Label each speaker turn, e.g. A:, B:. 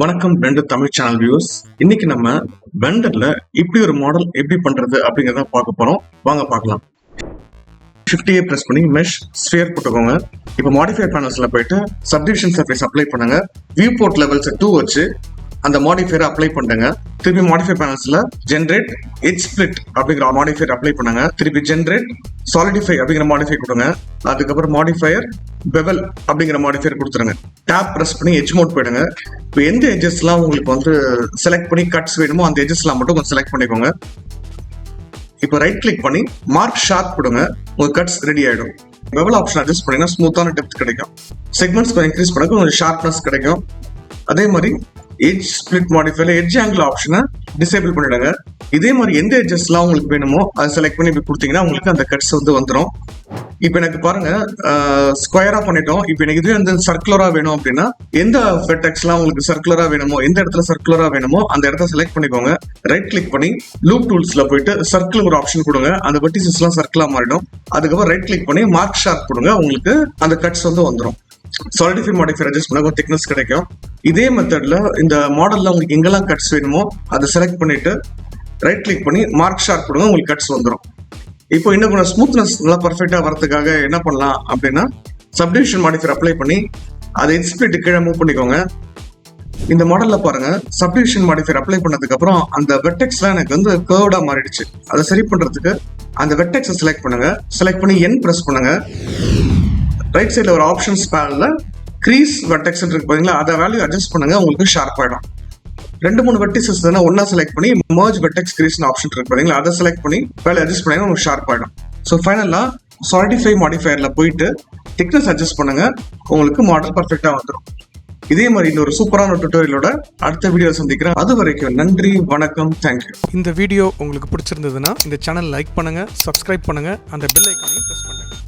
A: வணக்கம் ரெண்டு Tamil channel views இன்னைக்கு நம்ம வெண்டர்ல இப்படி ஒரு மாடல் எப்படி பண்றது அப்படிங்கறத பார்க்க போறோம். வாங்க பார்க்கலாம். ஃபிஃப்டியை ப்ரெஸ் பண்ணி மெஷ் ஸ்பியர் போட்டுக்கோங்க. இப்போ மாடிஃபை பேனல்ஸ்ல போயிட்டு சப்டிவிஷன் சர்ஃபேஸ் அப்ளை பண்ணுங்க. வியூ போர்ட் லெவல்ஸ் டூ வச்சு அந்த மாடிஃபையர் அப்ளை பண்ணுங்க. திருப்பி மாடிஃபை பேனல்ஸ்ல ஜென்ரேட் எச் ஸ்பிளிட் அப்படிங்கிற மாடிஃபையர் அப்ளை பண்ணுங்க. திருப்பி ஜென்ரேட் சாலிடிஃபை அப்படிங்கிற மாடிஃபை கொடுங்க. அதுக்கப்புறம் மாடிஃபையர் பெவல் அப்படிங்கிற மாடிஃபையர் கொடுத்துருங்க. டேப் ப்ரெஸ் பண்ணி எச் மோட் போயிடுங்க. இப்போ எந்த எஜஸ்லாம் உங்களுக்கு வந்து செலக்ட் பண்ணி கட்ஸ் வேணுமோ அந்த எஜஸ்லாம் மட்டும் கொஞ்சம் செலக்ட் பண்ணிக்கோங்க. இப்போ ரைட் கிளிக் பண்ணி மார்க் ஷார்ப் கொடுங்க. உங்க கட்ஸ் ரெடி ஆயிடும். பெவல் ஆப்ஷன் அட்ஜஸ்ட் பண்ணிங்கன்னா ஸ்மூத்தான டெப்த் கிடைக்கும். செக்மெண்ட்ஸ் கொஞ்சம் இன்க்ரீஸ் பண்ண கொஞ்சம் ஷார்ப்னஸ் கிடைக்கும். அதே மாதிரி எட்ஜ் ஸ்பிளிட் மாடிஃபைல எட்ஜ் ஆங்கிள் ஆப்ஷனை டிசேபிள் பண்ணிடுங்க. இதே மாதிரி எந்த எட்ஜஸ்லாம் உங்களுக்கு வேணுமோ அதை செலக்ட் பண்ணி இப்படி கொடுத்தீங்கன்னா உங்களுக்கு அந்த கட்ஸ் வந்து வந்துடும் இப்போ எனக்கு பாருங்க ஸ்கொயரா பண்ணிட்டோம். இப்போ எனக்கு இதுவே வந்து சர்க்குலரா வேணும் அப்படின்னா எந்த ஃபெட்டெக்ஸ்லாம் உங்களுக்கு சர்க்குலரா வேணுமோ எந்த இடத்துல சர்க்குலரா வேணுமோ அந்த இடத்த செலக்ட் பண்ணிக்கோங்க. ரைட் கிளிக் பண்ணி லூப் டூல்ஸ்ல போயிட்டு சர்க்கிள் ஒரு ஆப்ஷன் கொடுங்க. அந்த வெட்டிசஸ்லாம் சர்க்கிளா மாறிடும். அதுக்கப்புறம் ரைட் கிளிக் பண்ணி மார்க் ஷார்ப் கொடுங்க. உங்களுக்கு அந்த கட்ஸ் வந்து வந்துடும் சாலிடிஃபை மாடிஃபை அட்ஜஸ்ட் பண்ண கொஞ்சம் திக்னஸ் கிடைக்கும். இதே மெத்தட்ல இந்த மாடல்ல உங்களுக்கு எங்கெல்லாம் கட்ஸ் வேணுமோ அதை செலக்ட் பண்ணிட்டு ரைட் கிளிக் பண்ணி மார்க் ஷார்ப் கொடுங்க. உங்களுக்கு கட்ஸ் வந்துடும் இப்போ இன்னும் கொஞ்சம் ஸ்மூத்னஸ் நல்லா பர்ஃபெக்டாக வரதுக்காக என்ன பண்ணலாம் அப்படின்னா சப்டிவிஷன் மாடிஃபயர் அப்ளை பண்ணி அதை எக்ஸ்பிளிட் கீழே மூவ் பண்ணிக்கோங்க. இந்த மாடலில் பாருங்க சப்டிவிஷன் மாடிஃபயர் அப்ளை பண்ணதுக்கப்புறம் அந்த வெட்டெக்ஸ்லாம் எனக்கு வந்து கேர்வ்டாக மாறிடுச்சு. அதை சரி பண்ணுறதுக்கு அந்த வெட்டெக்ஸை செலக்ட் பண்ணுங்க. செலக்ட் பண்ணி என் ப்ரெஸ் பண்ணுங்க. ரைட் சைடில் ஒரு ஆப்ஷன்ஸ் பேனில் க்ரீஸ் வெட்டெக்ஸ் இருக்கு பார்த்தீங்களா அதை வேல்யூ அட்ஜஸ்ட் பண்ணுங்க உங்களுக்கு ஷார்ப் ஆகிடும் ரெண்டு மூணு வெர்டிசஸ் தானே ஒன்னா செலக்ட் பண்ணி மர்ஜ் வெர்டெக்ஸ் கிரியேஷன் ஆப்ஷன் இருக்கு பாத்தீங்களா? அதை செலக்ட் பண்ணி வேலை அட்ஜஸ்ட் பண்ணீங்கன்னா உங்களுக்கு ஷார்ப் ஆயிடும். ஸோ ஃபைனலா சாலிடிஃபை மாடிஃபயர்ல போயிட்டு திக்னஸ் அட்ஜஸ்ட் பண்ணுங்க. உங்களுக்கு மாடல் பர்ஃபெக்டா வந்துடும் இதே மாதிரி இன்னொரு சூப்பரான டுட்டோரியலோட அடுத்த வீடியோ சந்திக்கிறேன். அது வரைக்கும் நன்றி வணக்கம் தேங்க்யூ
B: இந்த வீடியோ உங்களுக்கு பிடிச்சிருந்ததுன்னா இந்த சேனல் லைக் பண்ணுங்கள் சப்ஸ்கிரைப் பண்ணுங்கள் அந்த பெல் ஐக்கானையும் ப்ரெஸ் பண்ணுங்கள்